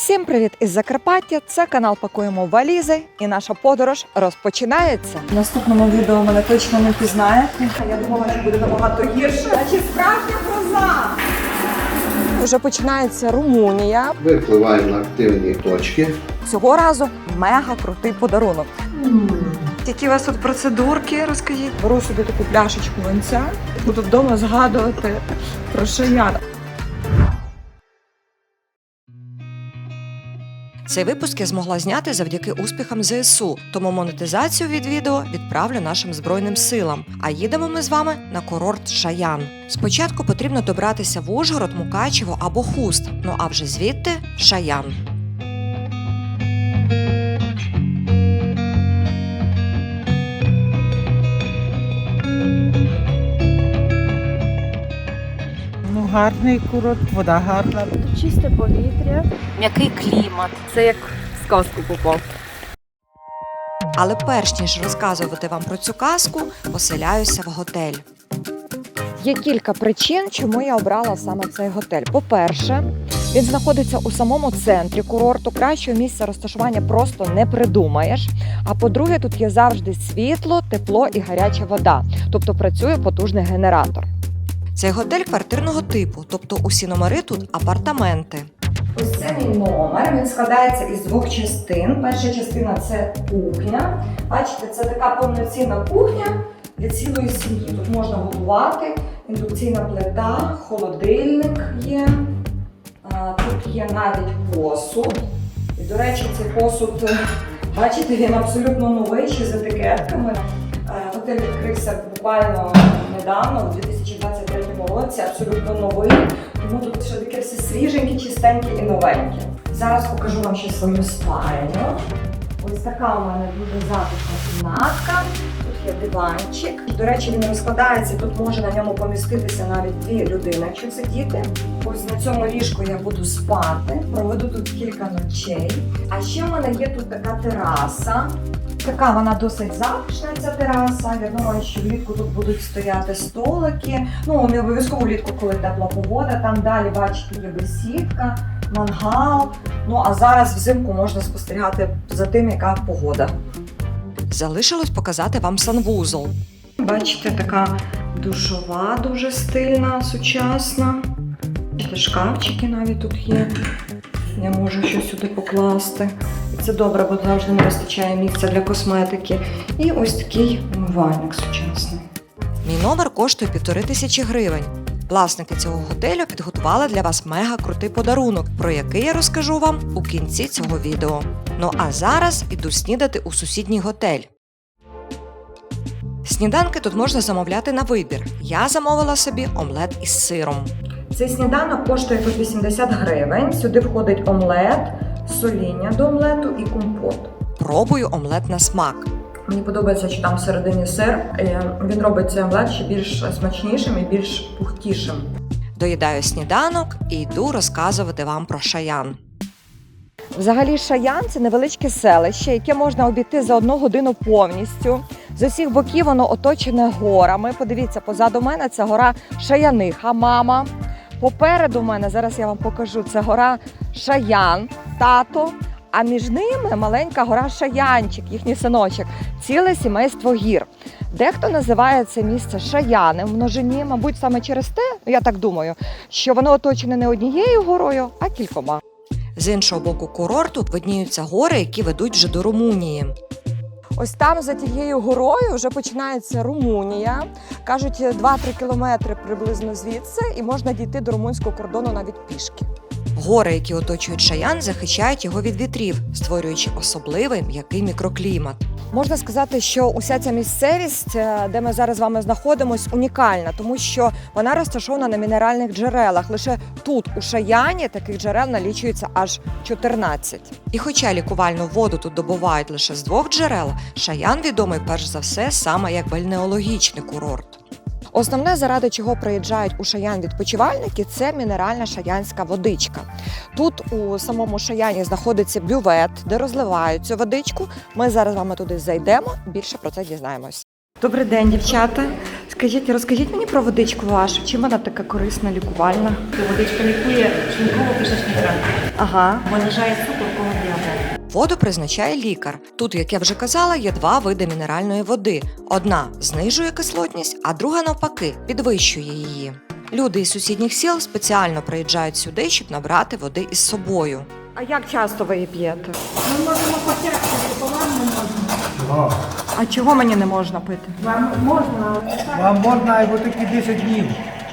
Всім привіт із Закарпаття! Це канал Пакуємо валізи, і наша подорож розпочинається. В наступному відео мене точно не пізнаєте. Я думала, що буде набагато гірше. Значить, справжня гроза! Вже починається Румунія. Випливаємо на активні точки. Цього разу мега крутий подарунок. Які у вас тут процедурки, розкажіть. Беру собі таку пляшечку винця, буду вдома згадувати про шаян. Цей випуск я змогла зняти завдяки успіхам ЗСУ, тому монетизацію від відео відправлю нашим збройним силам. А їдемо ми з вами на курорт Шаян. Спочатку потрібно добратися в Ужгород, Мукачево або Хуст. Ну а вже звідти Шаян. Гарний курорт, вода гарна. чисте повітря, м'який клімат. Це як в сказку попав. Але перш ніж розказувати вам про цю казку, поселяюся в готель. Є кілька причин, чому я обрала саме цей готель. По-перше, він знаходиться у самому центрі курорту. Кращого місця розташування просто не придумаєш. А по-друге, тут є завжди світло, тепло і гаряча вода, тобто працює потужний генератор. Цей готель квартирного типу, тобто усі номери тут апартаменти. Ось це мій номер. Він складається із двох частин. Перша частина це кухня. Бачите, це така повноцінна кухня для цілої сім'ї. Тут можна готувати, індукційна плита, холодильник є. Тут є навіть посуд. І, до речі, цей посуд, е, бачите, він абсолютно новий, ще з етикетками. Е, Готель відкрився буквально недавно, у 2023 році, абсолютно новий. Тому тут ще таке все свіженьке, чистеньке і новеньке. Зараз покажу вам ще свою спальню. Ось така у мене буде затишна кімнатка. Тут є диванчик. До речі, він розкладається. Тут може на ньому поміститися навіть дві людини, якщо це діти. Ось на цьому ліжку я буду спати. Проведу тут кілька ночей. А ще в мене є тут така тераса. Така вона досить затишна, ця тераса. Я думаю, що влітку тут будуть стояти столики. Ну, не обов'язково влітку, коли тепла погода. Там далі, бачите, є бесідка, мангал. Ну а зараз взимку можна спостерігати за тим, яка погода. Залишилось показати вам санвузол. Бачите, така душова, дуже стильна, сучасна. Шкафчики навіть тут є. Я можу щось сюди покласти. Це добре, бо завжди не вистачає місця для косметики. І ось такий умивальник сучасний. Мій номер коштує півтори тисячі гривень. Власники цього готелю підготували для вас мега крутий подарунок, про який я розкажу вам у кінці цього відео. Ну а зараз іду снідати у сусідній готель. Сніданки тут можна замовляти на вибір. Я замовила собі омлет із сиром. Цей сніданок коштує тут 80 гривень. Сюди входить омлет, соління до омлету і компот. Пробую омлет на смак. Мені подобається, що там всередині сир. Е, Він робить цей омлет ще більш смачнішим і більш пухкішим. Доїдаю сніданок і йду розказувати вам про шаян. Взагалі, Шаян це невеличке селище, яке можна обійти за одну годину повністю. З усіх боків воно оточене горами. Подивіться, позаду мене це гора Шаяниха, мама. Попереду мене зараз я вам покажу. Це гора Шаян, тато. А між ними маленька гора Шаянчик, їхній синочок, ціле сімейство гір. Дехто називає це місце Шаяним в множині, мабуть, саме через те, я так думаю, що воно оточене не однією горою, а кількома. З іншого боку курорту видніються гори, які ведуть вже до Румунії. Ось там за тією горою вже починається Румунія. Кажуть, 2-3 кілометри приблизно звідси, і можна дійти до румунського кордону навіть пішки. Гори, які оточують Шаян, захищають його від вітрів, створюючи особливий м'який мікроклімат. Можна сказати, що уся ця місцевість, е, де ми зараз з вами знаходимось, унікальна, тому що вона розташована на мінеральних джерелах. Лише тут, у Шаяні, таких джерел налічується аж 14. І хоча лікувальну воду тут добувають лише з двох джерел, Шаян відомий перш за все саме як бальнеологічний курорт. Основне, заради чого приїжджають у Шаян відпочивальники, це мінеральна шаянська водичка. Тут у самому Шаяні знаходиться бювет, де розливають цю водичку. Ми зараз з вами туди зайдемо. Більше про це дізнаємось. Добрий день, дівчата. Скажіть, розкажіть мені про водичку вашу. Чим вона така корисна, лікувальна? Водичка лікує шлунково-кишечний тракт. Ага. Понижає цукрового діабету. Воду призначає лікар. Тут, як я вже казала, є два види мінеральної води: одна знижує кислотність, а друга навпаки підвищує її. Люди із сусідніх сіл спеціально приїжджають сюди, щоб набрати води із собою. А як часто ви її п'єте? Ми можемо потягти, бо вам не можна. А чого мені не можна пити? Вам можна. Вам можна або тільки 10 днів.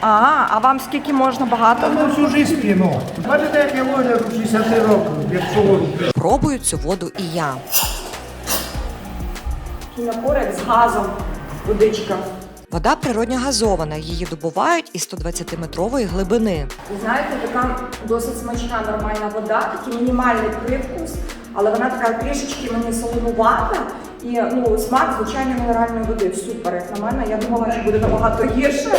А, а вам скільки можна багато? Та всю життя п'ємо. Бачите, як я можу 60 років, якщо воду п'ю. Пробую цю воду і я. Напоряд з газом водичка. Вода природньо газована, її добувають із 120-метрової глибини. Ви знаєте, така досить смачна нормальна вода, такий мінімальний привкус, але вона така трішечки мені солонувата. І ну, смак звичайної мінеральної води. Супер, як на мене. Я думала, що буде набагато гірше.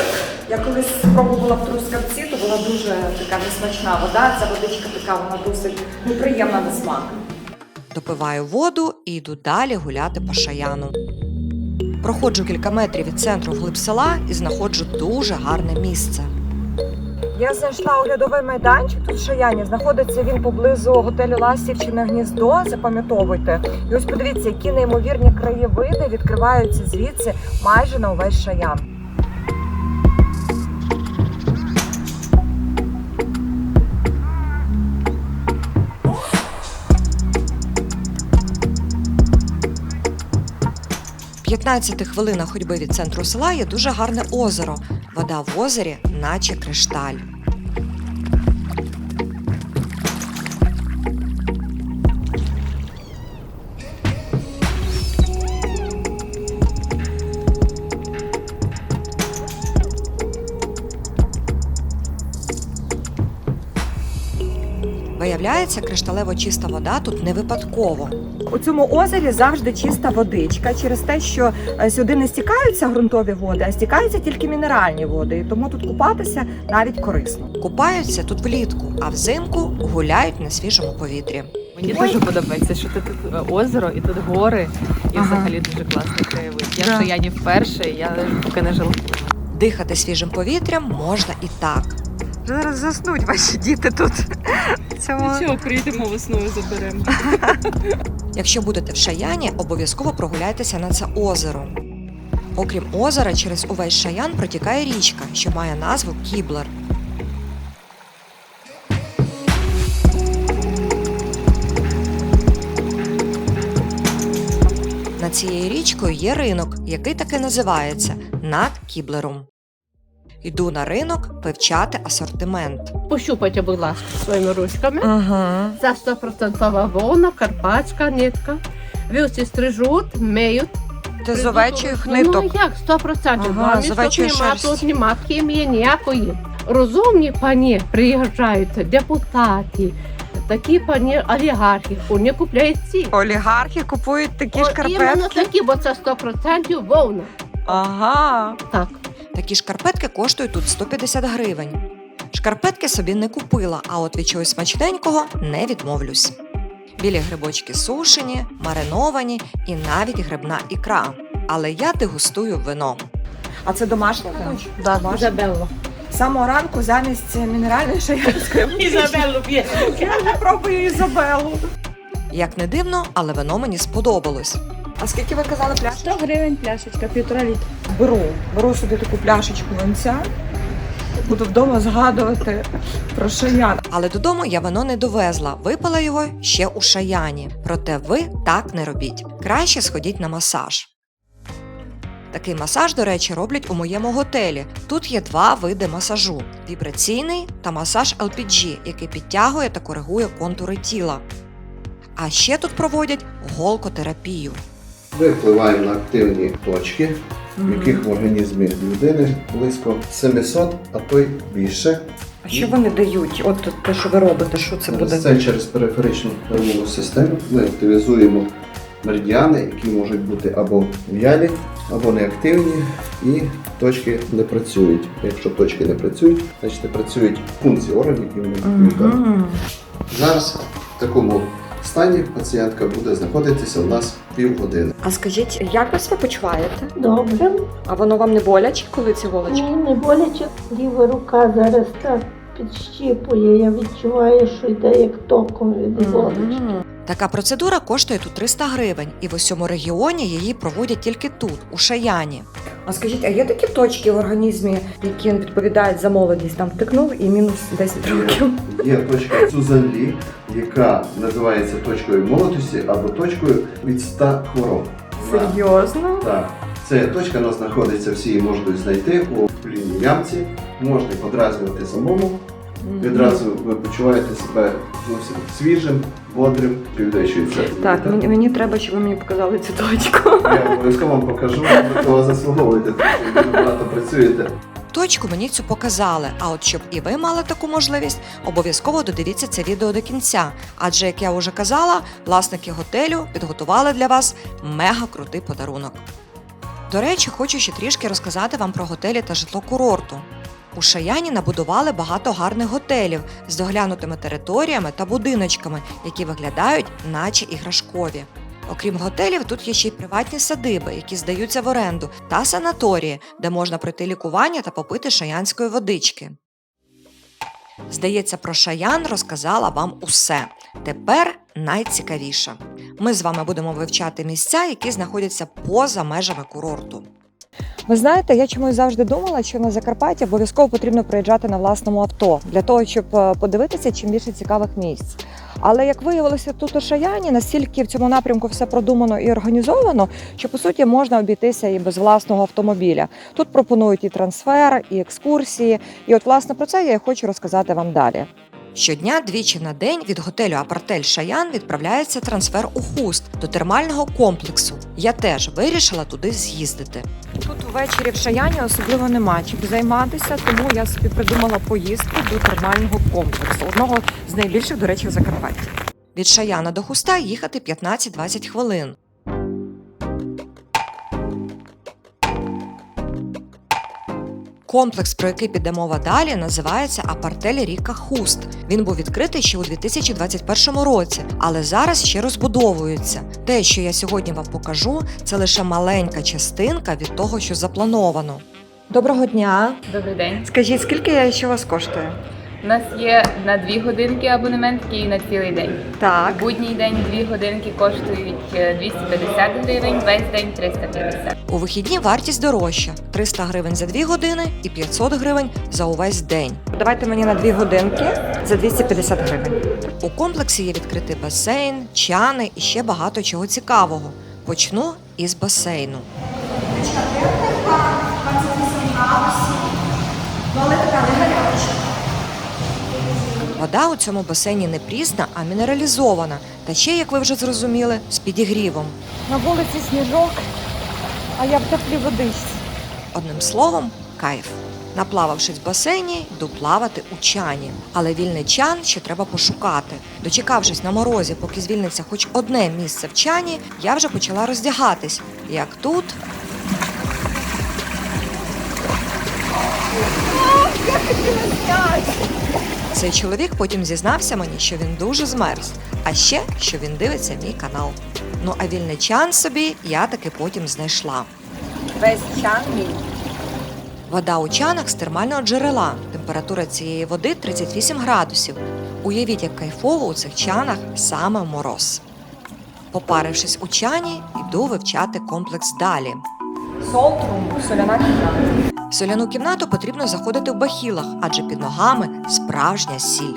Я колись спробувала в трускавці, то була дуже така несмачна вода. Ця водичка така, вона досить неприємна на смак. Допиваю воду і йду далі гуляти по шаяну. Проходжу кілька метрів від центру вглиб села і знаходжу дуже гарне місце. Я знайшла оглядовий майданчик тут в Шаяні. Знаходиться він поблизу готелю Ластівчине гніздо. Запам'ятовуйте. І ось подивіться, які неймовірні краєвиди відкриваються звідси майже на увесь шаян. 15 хвилинах ходьби від центру села є дуже гарне озеро. Вода в озері, наче кришталь. Виявляється, кришталево чиста вода тут не випадково. У цьому озері завжди чиста водичка через те, що е, сюди не стікаються ґрунтові води, а стікаються тільки мінеральні води. І тому тут купатися навіть корисно. Купаються тут влітку, а взимку гуляють на свіжому повітрі. Мені дуже подобається, що тут е, озеро і тут гори, і взагалі дуже класний краєвид. Я в Шаяні вперше, я поки не жила. Дихати свіжим повітрям можна і так. Зараз заснуть ваші діти тут. Цьому... Нічого, прийдемо весною заберемо. Якщо будете в Шаяні, обов'язково прогуляйтеся на це озеро. Окрім озера, через увесь Шаян протікає річка, що має назву Кіблер. Над цією річкою є ринок, який таки називається над Кіблером. Йду на ринок вивчати асортимент. Пощупайте, будь ласка, своїми ручками. Ага. Це 100% вовна, карпатська нитка. Вівці стрижуть, миють. Ти з овечих Ну як, 100%. Ага, овечої нема, шерсті. тут нема хімії ніякої. Розумні пані приїжджають, депутати, такі пані олігархи, вони купляють ці. Олігархи купують такі О, Іменно такі, бо це 100% вовна. Ага. Так. Такі шкарпетки коштують тут 150 гривень. Шкарпетки собі не купила, а от від чогось смачненького не відмовлюсь. Білі грибочки сушені, мариновані і навіть грибна ікра. Але я дегустую вино. А це домашнє вино? Да, Ізабелла. З самого ранку замість мінеральної шаянської Ізабеллу п'є. я вже пробую Ізабелу. Як не дивно, але вино мені сподобалось. А скільки ви казали пляшка? 100 гривень пляшечка, півтора літра. Беру, беру собі таку пляшечку винця. Буду вдома згадувати про шаян. Але додому я вино не довезла. Випила його ще у шаяні. Проте ви так не робіть. Краще сходіть на масаж. Такий масаж, до речі, роблять у моєму готелі. Тут є два види масажу: вібраційний та масаж LPG, який підтягує та коригує контури тіла. А ще тут проводять голкотерапію. Ми впливаємо на активні точки, в яких в організмі людини близько 700, а то й більше. А що вони дають? От те, що ви робите, що це буде? Це через периферичну нервову систему. Ми активізуємо меридіани, які можуть бути або в'ялі, або неактивні, і точки не працюють. Якщо точки не працюють, значить не працюють функції органів, які вони виконують. Зараз в такому стані пацієнтка буде знаходитися у нас півгодини. А скажіть, як ви себе почуваєте? Добре. А воно вам не боляче, коли ці голочки? Ні, не боляче. Ліва рука зараз так підщіпує. Я відчуваю, що йде як током від іголочки. Мгм. Така процедура коштує тут 300 гривень, і в усьому регіоні її проводять тільки тут, у Шаяні. А скажіть, а є такі точки в організмі, які відповідають за молодість? Там втикнув і мінус 10 років. Є точка Цузанлі, яка називається точкою молодості або точкою від 100 хвороб. Серйозно? Так. Це точка у нас знаходиться, всі її можуть знайти у плінній ямці, можна подразнювати самому. Відразу ви почуваєте себе зовсім свіжим, бодрим, підвищується. Так, мені, мені треба, щоб ви мені показали цю точку. Я обов'язково вам покажу, ви того заслуговуєте, що ви багато працюєте. Точку мені цю показали. А от щоб і ви мали таку можливість, обов'язково додивіться це відео до кінця. Адже, як я вже казала, власники готелю підготували для вас мега крутий подарунок. До речі, хочу ще трішки розказати вам про готелі та житло курорту. У Шаяні набудували багато гарних готелів з доглянутими територіями та будиночками, які виглядають наче іграшкові. Окрім готелів, тут є ще й приватні садиби, які здаються в оренду, та санаторії, де можна пройти лікування та попити шаянської водички. Здається, про шаян розказала вам усе. Тепер найцікавіше. Ми з вами будемо вивчати місця, які знаходяться поза межами курорту. Ви знаєте, я чомусь завжди думала, що на Закарпатті обов'язково потрібно приїжджати на власному авто для того, щоб е, подивитися чим більше цікавих місць. Але як виявилося тут у Шаяні, настільки в цьому напрямку все продумано і організовано, що по суті можна обійтися і без власного автомобіля. Тут пропонують і трансфер, і екскурсії. І от власне про це я і хочу розказати вам далі. Щодня двічі на день від готелю Апартель Шаян відправляється трансфер у хуст до термального комплексу. Я теж вирішила туди з'їздити. Тут ввечері в Шаяні особливо нема чим займатися, тому я собі придумала поїздку до термального комплексу, одного з найбільших, до речі, в Закарпатті. Від Шаяна до хуста їхати 15-20 хвилин. Комплекс, про який піде мова далі, називається Апартель Ріка Хуст. Він був відкритий ще у 2021 році, але зараз ще розбудовується. Те, що я сьогодні вам покажу, це лише маленька частинка від того, що заплановано. Доброго дня. Добрий день. Скажіть, скільки що у вас коштує? У нас є на дві годинки абонемент і на цілий день. Так. У будній день дві годинки коштують е, 250 гривень, весь день 350. У вихідні вартість дорожча 300 гривень за 2 години і 500 гривень за увесь день. Давайте мені на дві годинки за 250 гривень. У комплексі є відкритий басейн, чани і ще багато чого цікавого. Почну із басейну. Вода у цьому басейні не прісна, а мінералізована. Та ще, як ви вже зрозуміли, з підігрівом. На вулиці сніжок, а я в теплій водичці. Одним словом, кайф. Наплававшись в басейні, йду плавати у чані. Але вільний чан ще треба пошукати. Дочекавшись на морозі, поки звільниться хоч одне місце в чані, я вже почала роздягатись. Як тут. Цей чоловік потім зізнався мені, що він дуже змерз, а ще що він дивиться мій канал. Ну а вільний чан собі я таки потім знайшла. Весь чан мій. Вода у чанах з термального джерела. Температура цієї води 38 градусів. Уявіть, як кайфово у цих чанах саме мороз. Попарившись у чані, йду вивчати комплекс далі. Солтрум, соляна кімната. В соляну кімнату потрібно заходити в бахілах, адже під ногами справжня сіль.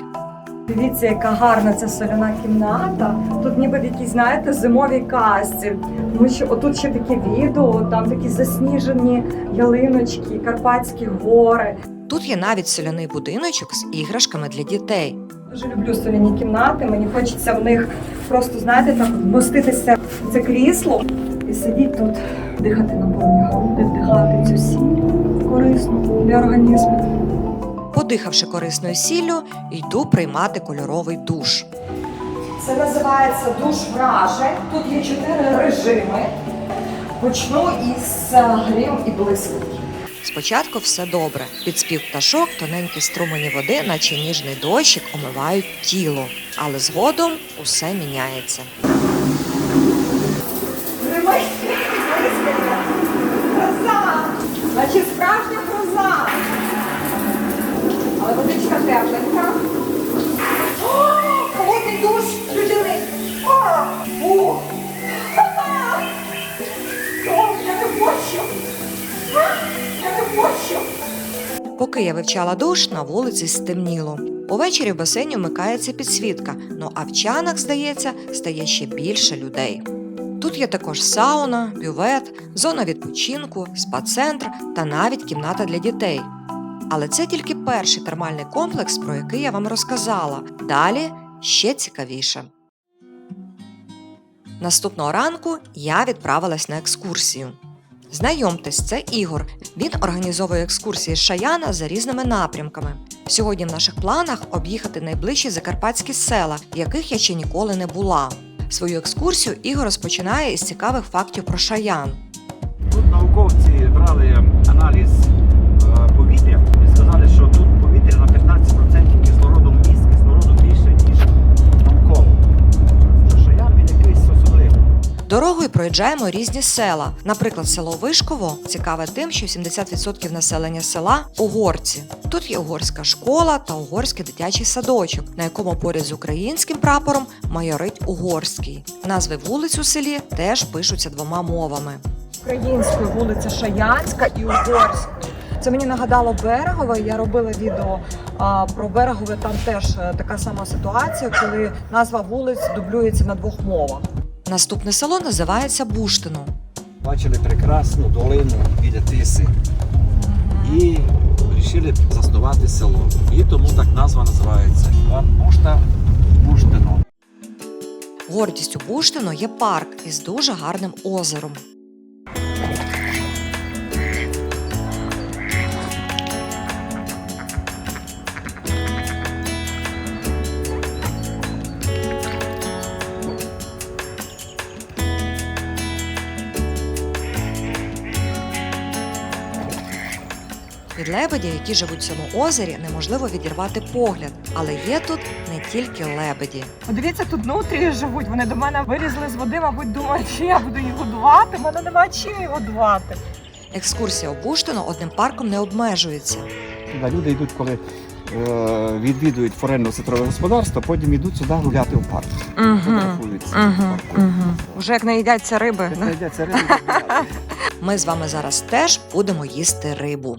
Дивіться, яка гарна ця соляна кімната. Тут ніби в якійсь, знаєте, зимовій казці. Тому що отут ще таке відео, там такі засніжені ялиночки, Карпатські гори. Тут є навіть соляний будиночок з іграшками для дітей. Дуже люблю соляні кімнати. Мені хочеться в них просто, знаєте, так вмоститися в це крісло і сидіти тут, дихати на повні груди, вдихати цю сіль корисну для організму. Подихавши корисною сіллю, йду приймати кольоровий душ. Це називається душ вражень. Тут є чотири режими. Почну із е, грім і блискавки. Спочатку все добре. Під спів пташок тоненькі струмені води, наче ніжний дощик, омивають тіло. Але згодом усе міняється. Значить, справжня гроза! Але водичка тепленька. Холодний душ, людяний. Я не хочу. Поки я вивчала душ, на вулиці стемніло. Увечері в басейні вмикається підсвітка, ну а в чанах, здається, стає ще більше людей. Тут є також сауна, бювет, зона відпочинку, спа-центр та навіть кімната для дітей. Але це тільки перший термальний комплекс, про який я вам розказала. Далі ще цікавіше. Наступного ранку я відправилась на екскурсію. Знайомтесь, це Ігор. Він організовує екскурсії з Шаяна за різними напрямками. Сьогодні в наших планах об'їхати найближчі закарпатські села, в яких я ще ніколи не була. Свою екскурсію Ігор розпочинає із цікавих фактів про Шаян. Тут науковці брали аналіз Дорогою проїжджаємо різні села. Наприклад, село Вишково цікаве тим, що 70% населення села угорці. Тут є угорська школа та угорський дитячий садочок, на якому поряд з українським прапором майорить угорський. Назви вулиць у селі теж пишуться двома мовами. українською вулиця Шаянська і Угорська. Це мені нагадало Берегове. Я робила відео а, про Берегове. Там теж е, така сама ситуація, коли назва вулиць дублюється на двох мовах. Наступне село називається Буштино. Бачили прекрасну долину біля тиси і вирішили заснувати село. І тому так назва називається. Іван Бушта Буштино. Гордістю Буштино є парк із дуже гарним озером. Від лебедів, які живуть в цьому озері, неможливо відірвати погляд, але є тут не тільки лебеді. Подивіться, тут нутрії живуть. Вони до мене вилізли з води, мабуть, думають, що я буду їх годувати. У мене немає чим їх годувати. Екскурсія у Буштино одним парком не обмежується. Люди йдуть, коли е, відвідують форельно ситрове господарство, потім йдуть сюди гуляти в парк. Фотографуються в парку. Вже як наїдяться риби. Як знайдеться гуляти. Ми з вами зараз теж будемо їсти рибу.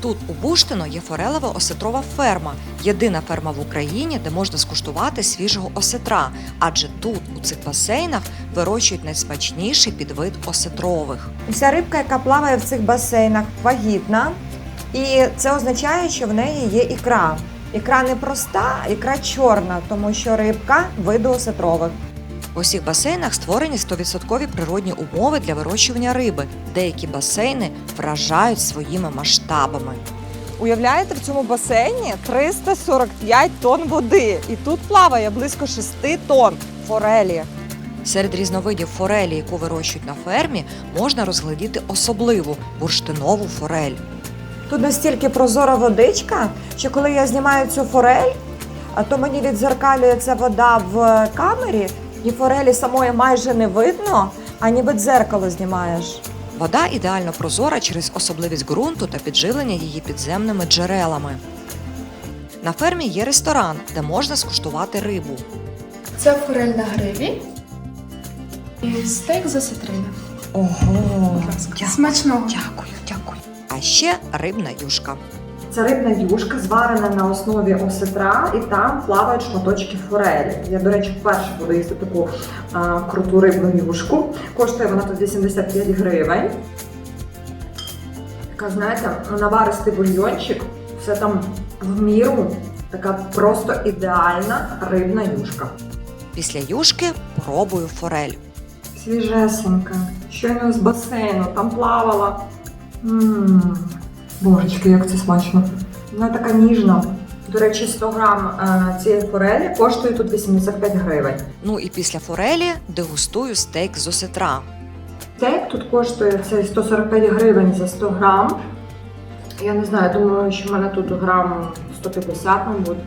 Тут у Буштино є форелева осетрова ферма, єдина ферма в Україні, де можна скуштувати свіжого осетра, адже тут, у цих басейнах, вирощують найсмачніший підвид осетрових. Вся рибка, яка плаває в цих басейнах, вагітна, і це означає, що в неї є ікра. Ікра не проста, ікра чорна, тому що рибка виду осетрових. В усіх басейнах створені 100% природні умови для вирощування риби. Деякі басейни вражають своїми масштабами. Уявляєте, в цьому басейні 345 тонн води, і тут плаває близько 6 тонн форелі. Серед різновидів форелі, яку вирощують на фермі, можна розглядіти особливу бурштинову форель. Тут настільки прозора водичка, що коли я знімаю цю форель, а то мені відзеркалює ця вода в камері, і форелі самої майже не видно, а ніби дзеркало знімаєш. Вода ідеально прозора через особливість ґрунту та підживлення її підземними джерелами. На фермі є ресторан, де можна скуштувати рибу. Це форель на грилі і стейк з осетрини. Ого, Будь ласка. Смачного. Дякую, дякую. А ще рибна юшка. Це рибна юшка, зварена на основі осетра, і там плавають шматочки форелі. Я, до речі, вперше буду їсти таку а, круту рибну юшку. Коштує вона тут 85 гривень. Така, знаєте, наваристий бульйончик, все там в міру. Така просто ідеальна рибна юшка. Після юшки пробую форель. Свіжесенька, щойно з басейну, там плавала. Ммм, божечки, як це смачно. Вона така ніжна. До речі, 100 грам е, цієї форелі коштує тут 85 гривень. Ну і після форелі дегустую стейк з осетра. Стейк тут коштує цей 145 гривень за 100 грам. Я не знаю, думаю, що в мене тут грам 150, мабуть.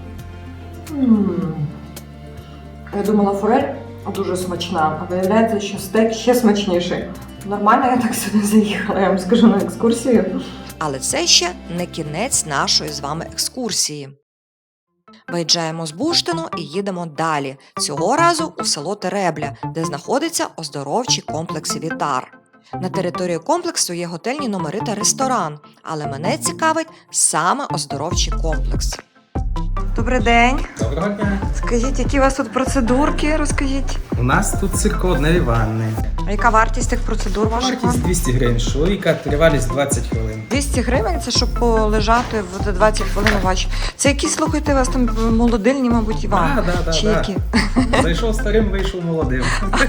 М. Я думала, форель дуже смачна, а виявляється, що стейк ще смачніший. Нормально я так сюди заїхала, я вам скажу на екскурсію. Але це ще не кінець нашої з вами екскурсії. Виїжджаємо з Буштину і їдемо далі. Цього разу у село Теребля, де знаходиться оздоровчий комплекс Вітар. На території комплексу є готельні номери та ресторан, але мене цікавить саме оздоровчий комплекс. Добрий день. Доброго дня. Скажіть, які у вас тут процедурки? Розкажіть. У нас тут циркодневі ванни. А яка вартість тих процедур ваших? Вартість 200 гривень чоловіка, тривалість 20 хвилин. 200 гривень це щоб полежати в 20 хвилин у вашій. Це якісь, слухайте, у вас там молодильні, мабуть, і вам. Да, да, да, Чи да. які? Зайшов старим, вийшов молодим.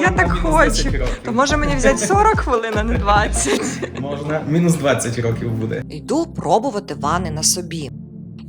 Я так хочу. То може мені взяти 40 хвилин, а не 20? Можна. Мінус 20 років буде. Йду пробувати ванни на собі.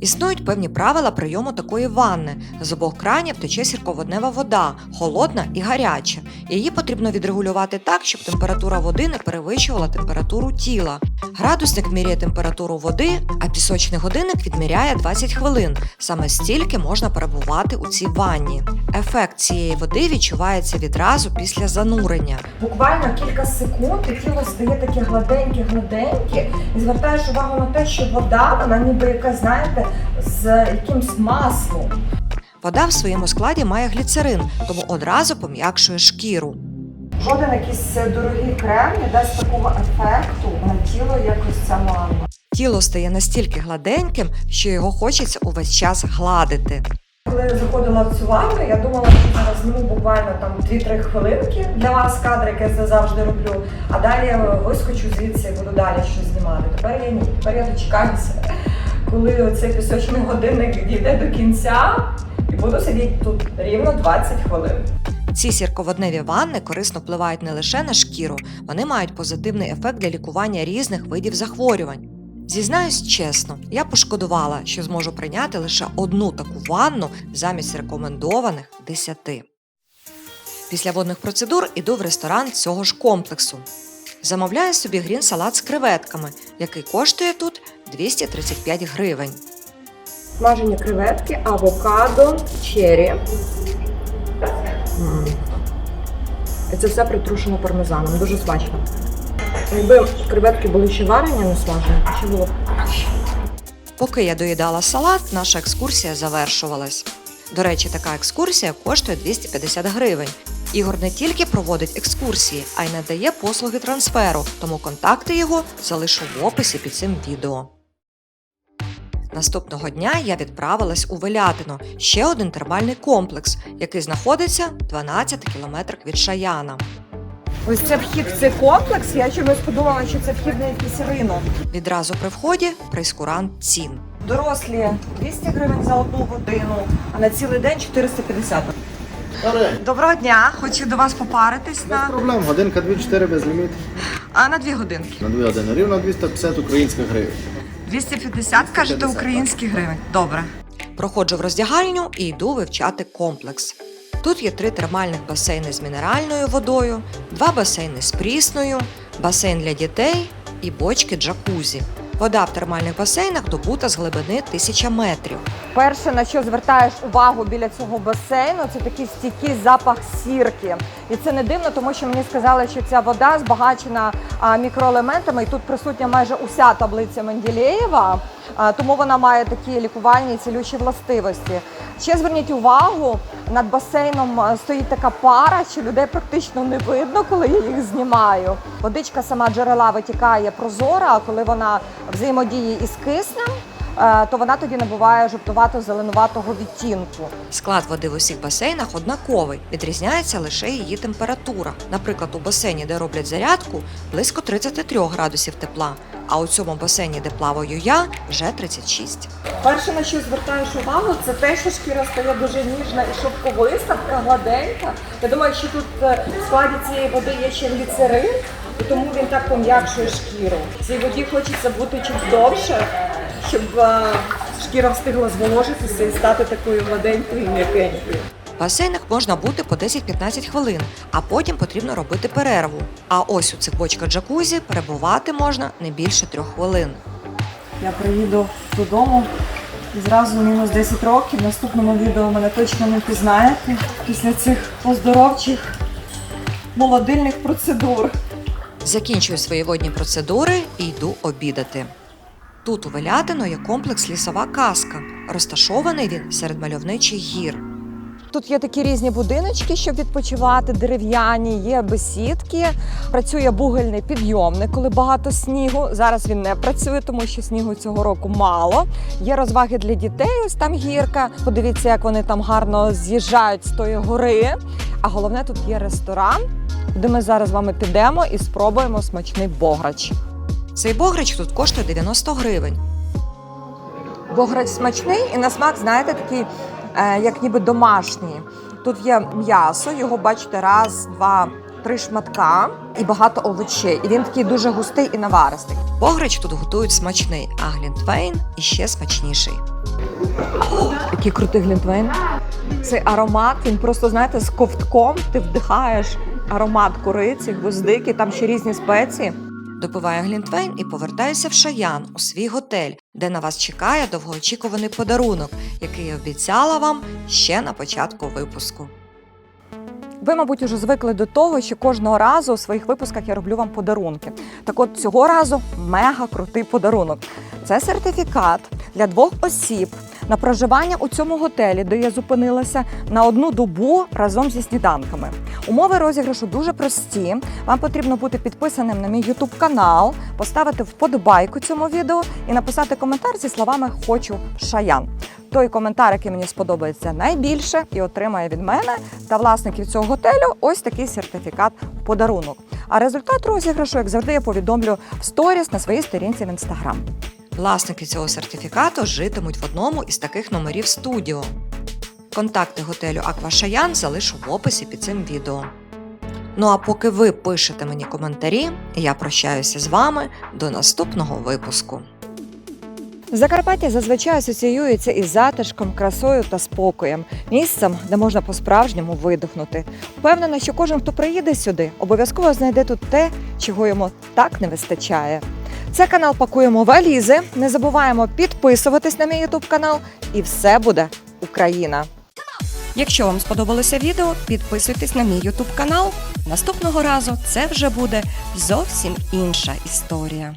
Існують певні правила прийому такої ванни. З обох кранів тече сірководнева вода, холодна і гаряча. Її потрібно відрегулювати так, щоб температура води не перевищувала температуру тіла. Градусник міряє температуру води, а пісочний годинник відміряє 20 хвилин. Саме стільки можна перебувати у цій ванні. Ефект цієї води відчувається відразу після занурення. Буквально кілька секунд і тіло стає таке гладеньке-гладеньке, і звертаєш увагу на те, що вода, вона ніби якась, знаєте, з якимсь маслом. Вода в своєму складі має гліцерин, тому одразу пом'якшує шкіру. Жоден якийсь дорогий крем не дасть такого ефекту на тіло, як ось ця ванна. Тіло стає настільки гладеньким, що його хочеться увесь час гладити. Коли я заходила в цю ванну, я думала, що зараз зніму буквально там 2-3 хвилинки для вас кадри, як я це завжди роблю. А далі я вискочу звідси і буду далі щось знімати. Тепер я ні. Тепер я дочекаюся, коли оцей пісочний годинник дійде до кінця, і буду сидіти тут рівно 20 хвилин. Ці сірководневі ванни корисно впливають не лише на шкіру, вони мають позитивний ефект для лікування різних видів захворювань. Зізнаюсь чесно, я пошкодувала, що зможу прийняти лише одну таку ванну замість рекомендованих 10. Після водних процедур іду в ресторан цього ж комплексу. Замовляю собі грін салат з креветками, який коштує тут 235 гривень. Смажені креветки, авокадо, чері. І це все притрушено пармезаном. Дуже смачно. Якби креветки були ще варені, не смажені, то ще було б краще. Поки я доїдала салат, наша екскурсія завершувалась. До речі, така екскурсія коштує 250 гривень. Ігор не тільки проводить екскурсії, а й надає послуги трансферу, тому контакти його залишу в описі під цим відео. Наступного дня я відправилась у Велятино, ще один термальний комплекс, який знаходиться 12 кілометрах від Шаяна. Ось це вхід в цей комплекс. Я чомусь подумала, що це вхід на якийсь ринок. Відразу при вході прейскурант цін. Дорослі 200 гривень за одну годину, а на цілий день 450. Доброго дня! Хочу до вас попаритись Без проблем, годинка 2-4 без ліміту. а на дві годинки. На 2 години. Рівно 250 українських гривень. 250, кажете, 250, українські гривень. Добре. Проходжу в роздягальню і йду вивчати комплекс. Тут є три термальних басейни з мінеральною водою, два басейни з прісною, басейн для дітей і бочки джакузі. Вода в термальних басейнах добута з глибини 1000 метрів. Перше, на що звертаєш увагу біля цього басейну, це такий стійкий запах сірки. І це не дивно, тому що мені сказали, що ця вода збагачена мікроелементами, і тут присутня майже уся таблиця Менделєєва, тому вона має такі лікувальні і цілющі властивості. Ще зверніть увагу, над басейном стоїть така пара, що людей практично не видно, коли я їх знімаю. Водичка сама джерела витікає прозора, а коли вона взаємодіє із киснем, е, то вона тоді набуває жовтувато-зеленуватого відтінку. Склад води в усіх басейнах однаковий, відрізняється лише її температура. Наприклад, у басейні, де роблять зарядку, близько 33 градусів тепла, а у цьому басейні, де плаваю я, вже 36. Перше, на що звертаєш увагу, це те, що шкіра стає дуже ніжна і шовковиста, така гладенька. Я думаю, що тут е, в складі цієї води є ще гліцерин, і тому він так пом'якшує шкіру. Цій воді хочеться бути чуть довше, щоб е, шкіра встигла зволожитися і стати такою гладенькою і м'якенькою. В басейнах можна бути по 10-15 хвилин, а потім потрібно робити перерву. А ось у цих бочках джакузі перебувати можна не більше трьох хвилин. Я приїду додому і зразу мінус 10 років. В наступному відео мене точно не пізнаєте після цих оздоровчих молодильних процедур. Закінчую свої водні процедури і йду обідати. Тут у Велятино є комплекс Лісова казка. Розташований він серед мальовничих гір. Тут є такі різні будиночки, щоб відпочивати, дерев'яні, є бесідки. Працює бугельний підйомник, коли багато снігу. Зараз він не працює, тому що снігу цього року мало. Є розваги для дітей. Ось там гірка. Подивіться, як вони там гарно з'їжджають з тої гори. А головне, тут є ресторан, куди ми зараз з вами підемо і спробуємо смачний бограч. Цей бограч тут коштує 90 гривень. Бограч смачний і на смак, знаєте, такий, як ніби домашній. Тут є м'ясо, його бачите, раз, два, три шматка і багато овочей. І він такий дуже густий і наваристий. Бограч тут готують смачний, а глінтвейн іще смачніший. Який крутий глінтвейн. Цей аромат, він просто, знаєте, з ковтком ти вдихаєш аромат кориці, гвоздики, там ще різні спеції. Допиваю глінтвейн і повертаюся в Шаян у свій готель, де на вас чекає довгоочікуваний подарунок, який я обіцяла вам ще на початку випуску. Ви, мабуть, уже звикли до того, що кожного разу у своїх випусках я роблю вам подарунки. Так от цього разу мега крутий подарунок. Це сертифікат для двох осіб на проживання у цьому готелі, де я зупинилася на одну добу разом зі сніданками. Умови розіграшу дуже прості. Вам потрібно бути підписаним на мій YouTube канал, поставити вподобайку цьому відео і написати коментар зі словами Хочу шаян. Той коментар, який мені сподобається найбільше, і отримає від мене та власників цього готелю ось такий сертифікат в подарунок. А результат розіграшу, як завжди, я повідомлю в сторіс на своїй сторінці в інстаграм. Власники цього сертифікату житимуть в одному із таких номерів студіо. Контакти готелю Аква Шаян залишу в описі під цим відео. Ну а поки ви пишете мені коментарі, я прощаюся з вами до наступного випуску. Закарпаття зазвичай асоціюється із затишком, красою та спокоєм, місцем, де можна по-справжньому видихнути. Впевнена, що кожен, хто приїде сюди, обов'язково знайде тут те, чого йому так не вистачає. Це канал Пакуємо валізи. Не забуваємо підписуватись на мій ютуб канал, і все буде Україна. Якщо вам сподобалося відео, підписуйтесь на мій YouTube канал. Наступного разу це вже буде зовсім інша історія.